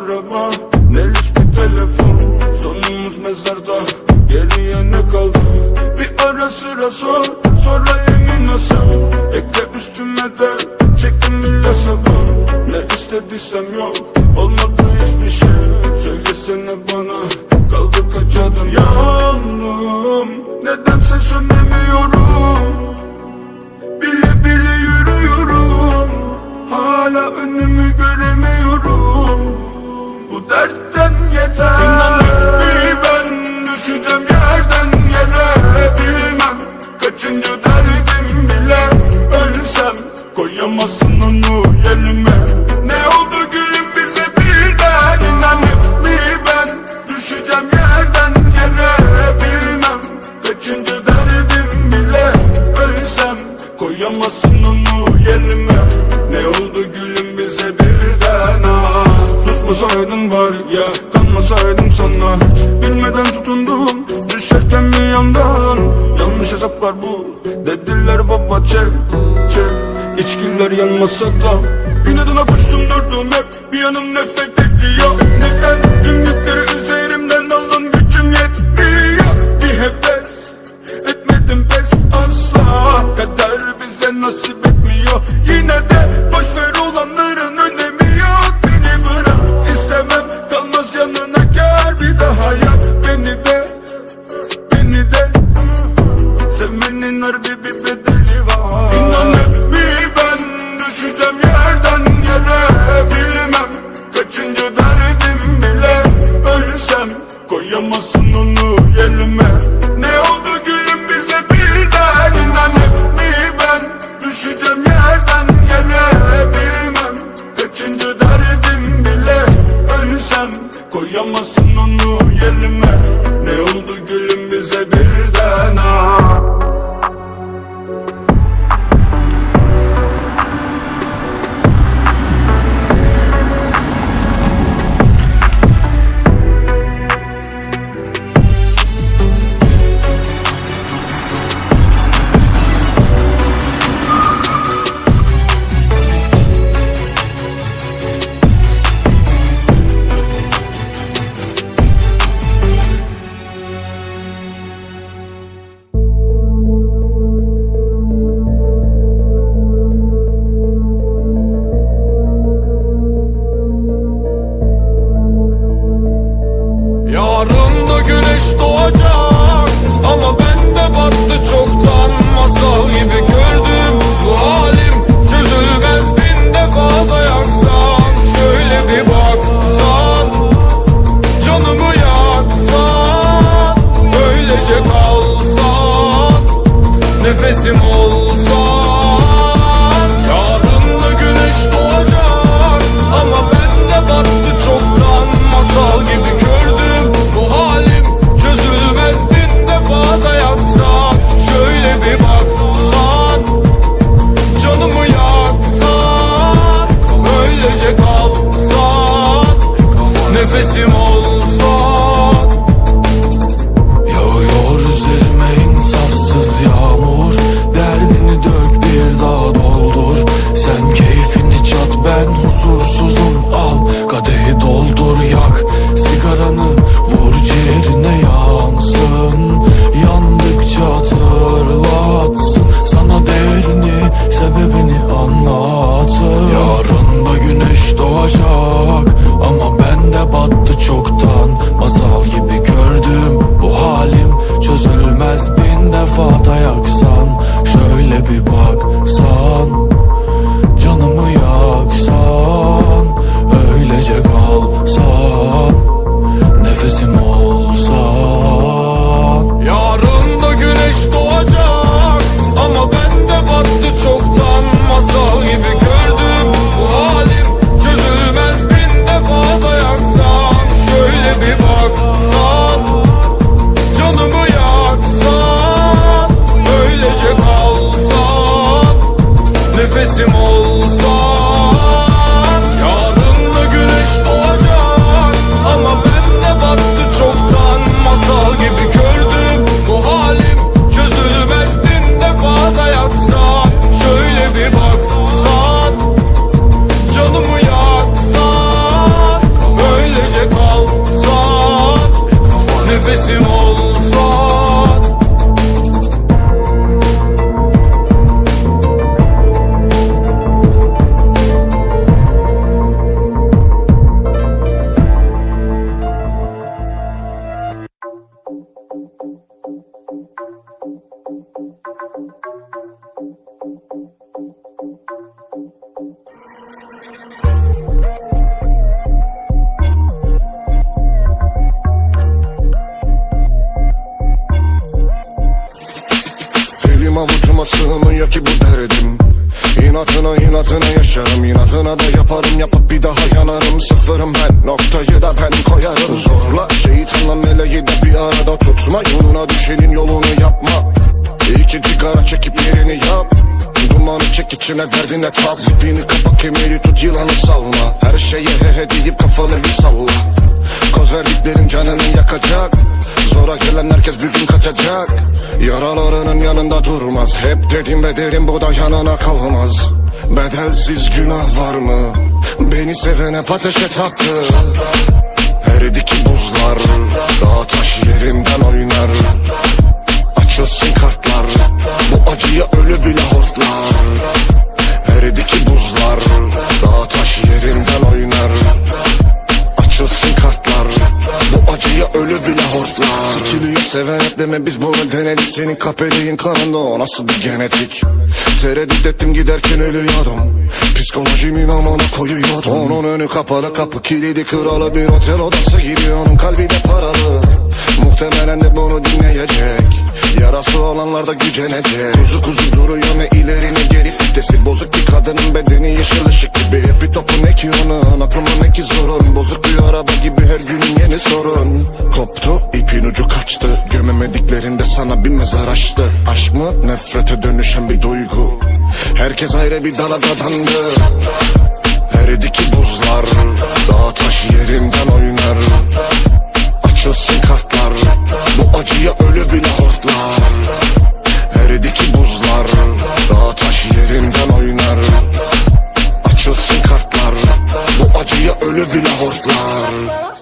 arama. Ne lüks bir telefon? Sonumuz mezarda. Geriye ne kaldı? Bir ara sıra sor. Sonra yemin nasıl Ekle üstüme de. Çektim bile sabah Ne istediysem yok. Olmadı hiçbir şey. Söylesene bana. Kaldı kaç adım? Yandım Nedense sönmüş var ya? Kanmasaydım sana. Bilmeden tutundum Düşerken bir yandan. Yanlış hesaplar bu Dediler baba çek çek. İçkiler yanmasa da. Yine de koştum durdum hep. Bir yanım nefret ediyor. Neden? Tüm yükle nunu yerime. Ne oldu gül? İnatına inatına yaşarım. İnatına da yaparım yapıp bir daha yanarım. Sıfırım ben noktayı da ben koyarım. Zorla şeytanla meleği de bir arada tutma Yoluna düşenin yolunu yapma. İki sigara çekip yerini yap. Dumanı çek içine derdine tak. Zipini kapa kemeri tut yılanı salma. Her şeye he he deyip kafanı bir salla. Koz verdiklerin canını yakacak. Zora gelen herkes bir gün kaçacak. Yaralarının yanında durmaz Hep dedim be derim bu da yanına kalmaz. Bedelsiz günah var mı? Beni sevene ateşe taktı Her iki buzlar Dağ taş yerinden oynar. Açılsın kartlar Bu acıya ölü bile hortlar. Eridi ki buzlar Dağ taş seven hep deme biz bunu denedik Senin kapeliğin kanında o nasıl bir genetik? Tereddüt ettim giderken ölüyordum. Psikolojimin amına koyuyordum. Onun önü kapalı kapı kilidi kralı bir otel odası gibi. Onun kalbi de paralı. Muhtemelen de bunu dinleyecek. Yarası olanlar da gücenecek. Kuzu kuzu duruyor ne ileri ne geri. Fitesi bozuk bir kadının bedeni yeşil ışık gibi. Hepi topu ne ki onun? Aklıma ne ki mı? Nefrete dönüşen bir duygu. Herkes ayrı bir dala dadandı. Eridi ki buzlar Dağ taş yerinden oynar. Açılsın kartlar Bu acıya ölü bile hortlar Eridi ki buzlar Dağ taş yerinden oynar. Açılsın kartlar Bu acıya ölü bile hortlar